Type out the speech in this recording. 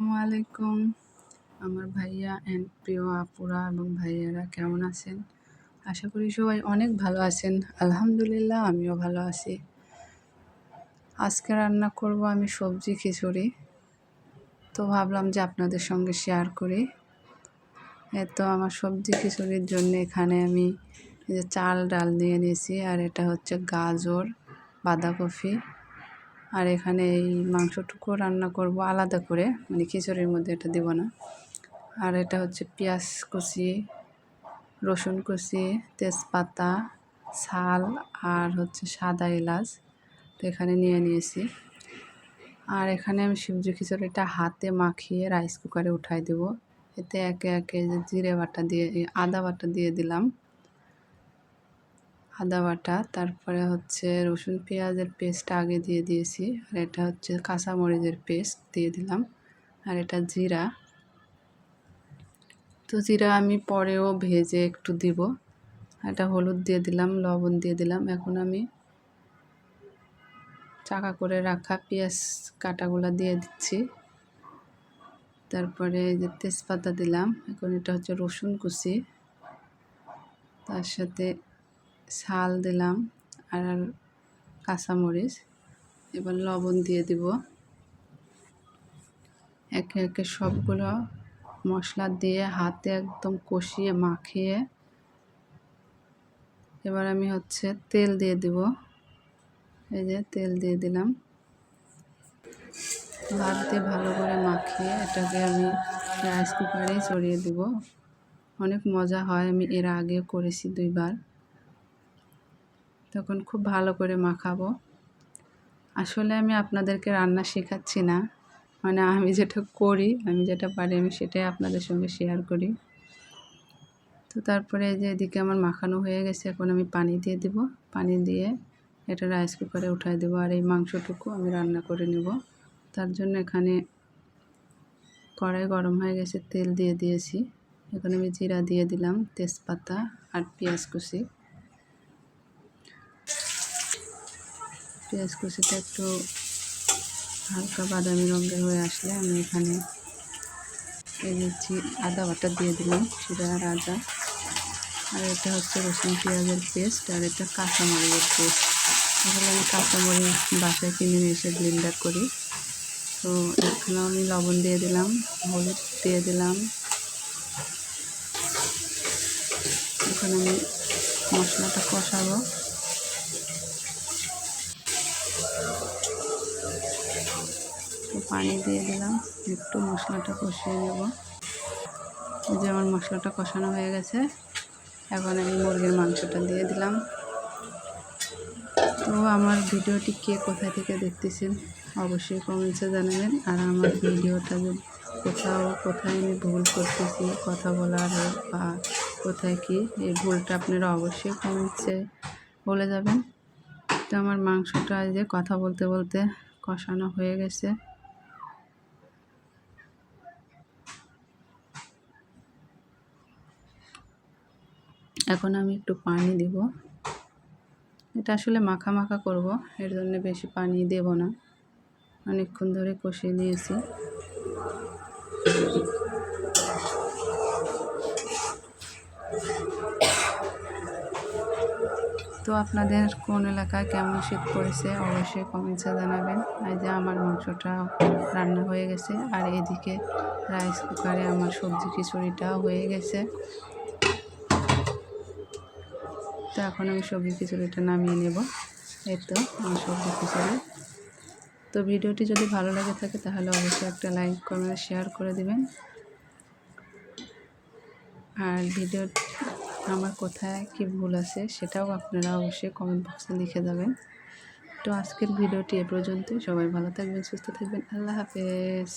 আলাইকুম আমার ভাইয়া অ্যান্ড প্রিয় আপুরা এবং ভাইয়ারা কেমন আছেন? আশা করি সবাই অনেক ভালো আছেন। আলহামদুলিল্লাহ, আমিও ভালো আছি। আজকে রান্না করব আমি সবজি খিচুড়ি। তো ভাবলাম যে আপনাদের সঙ্গে শেয়ার করি। তো আমার সবজি খিচুড়ির জন্য এখানে আমি যে চাল, ডাল নিয়ে নিয়েছি। আর এটা হচ্ছে গাজর, বাঁধাকপি। আর এখানে এই মাংসটুকু রান্না করব আলাদা করে মানে খিচুড়ির মধ্যে এটা দেব না। আর এটা হচ্ছে পেঁয়াজ কুচি, রসুন কুচি, তেজপাতা শাল আর হচ্ছে সাদা এলাচ। তো এখানে নিয়ে নিয়েছি। আর এখানে আমি সবজি খিচুড়িটা হাতে মাখিয়ে রাইস কুকারে উঠাই দেব। এতে একে একে জিরে বাটা দিয়ে, আদা বাটা দিয়ে দিলাম। আদা বাটা, তারপরে হচ্ছে রসুন পেঁয়াজের পেস্ট আগে দিয়ে দিয়েছি, আর এটা হচ্ছে কাঁচামরিচের পেস্ট দিয়ে দিলাম, আর এটা জিরা। তো জিরা আমি পরেও ভেজে একটু দিব এটা হলুদ দিয়ে দিলাম, লবণ দিয়ে দিলাম। এখন আমি চাকা করে রাখা পেঁয়াজ কাটাগুলো দিয়ে দিচ্ছি। তারপরে যে তেজপাতা দিলাম, এখন এটা হচ্ছে রসুন কুচি। তার সাথে শাল দিলাম আর কাঁচামরিচ, এবার লবণ দিয়ে দিব। একে একে সবগুলো মশলা দিয়ে হাতে একদম কষিয়ে মাখিয়ে এবার আমি হচ্ছে তেল দিয়ে দিব। এই যে তেল দিয়ে দিলাম। ভাত দিয়ে ভালো করে মাখিয়ে এটাকে আমি রাইস কুকারে চড়িয়ে দিব। অনেক মজা হয়, আমি এর আগে করেছি দুইবার। তখন খুব ভালো করে মাখাবো। আসলে আমি আপনাদেরকে রান্না শেখাচ্ছি না। মানে আমি যেটা করি, আমি যেটা পারি, আমি সেটাই আপনাদের সঙ্গে শেয়ার করি। তো তারপরে যে এদিকে আমার মাখানো হয়ে গেছে, এখন আমি পানি দিয়ে দিব। পানি দিয়ে এটা রাইস কুকারে উঠাই দেবো আর এই মাংসটুকু আমি রান্না করে নেব। তার জন্য এখানে কড়াই গরম হয়ে গেছে, তেল দিয়ে দিয়েছি। এখন আমি জিরা দিয়ে দিলাম, তেজপাতা আর পেঁয়াজ কুচি। পেঁয়াজ কুচিটা একটু হালকা বাদামি রঙের হয়ে আসলে আমি এখানে এই যে আদা বাটা দিয়ে দিলাম সেটা আর আদা। আর এটা হচ্ছে রসুন পেঁয়াজের পেস্ট আর এটা কাঁচামরিচের পেস্ট। এগুলো আমি কাঁচামরিচ বাসায় কিনে নিয়ে এসে ব্লেন্ডার করি। তো এখানে আমি লবণ দিয়ে দিলাম, হলুদ দিয়ে দিলাম। এখন আমি মশলাটা কষাবো। পানি দিয়ে দিলাম, একটু মশলাটা কষিয়ে নেব। যে আমার মশলাটা কষানো হয়ে গেছে, এখন আমি মুরগির মাংসটা দিয়ে দিলাম। তো আমার ভিডিওটি কে কোথায় থেকে দেখতেছেন, অবশ্যই কমেন্টসে জানাবেন। আর আমার ভিডিওটা যে কোথাও, কোথায় আমি ভুল করতেছি, কথা বলার বা কোথায় কি, এই ভুলটা আপনারা অবশ্যই কমেন্টসে বলে যাবেন। তো আমার মাংসটা যে কথা বলতে বলতে কষানো হয়ে গেছে। এখন আমি একটু পানি দেব। এটা আসলে মাখা মাখা করব, এর জন্য বেশি পানি দেব না। অনেকক্ষণ ধরে কষিয়ে নিয়েছি। তো আপনাদের কোন এলাকায় কেমন শীত পড়েছে অবশ্যই কমেন্টসে জানাবেন। এই যে আমার মাংসটা রান্না হয়ে গেছে, আর এদিকে রাইস কুকারে আমার সবজি খিচুড়িটাও হয়ে গেছে। তো এখন আমি সবজি খিচুড়িটা নামিয়ে নেব। এই তো আমার সবজি খিচুড়ি। তো ভিডিওটি যদি ভালো লাগে থাকে, তাহলে অবশ্যই একটা লাইক কমেন্ট শেয়ার করে দিবেন। আর ভিডিও আমার কোথায়, কি ভুল আছে, সেটাও আপনারা অবশ্যই কমেন্ট বক্সে লিখে যাবেন তো আজকের ভিডিওটি এ পর্যন্ত সবাই ভালো থাকবেন, সুস্থ থাকবেন। আল্লাহ হাফেজ।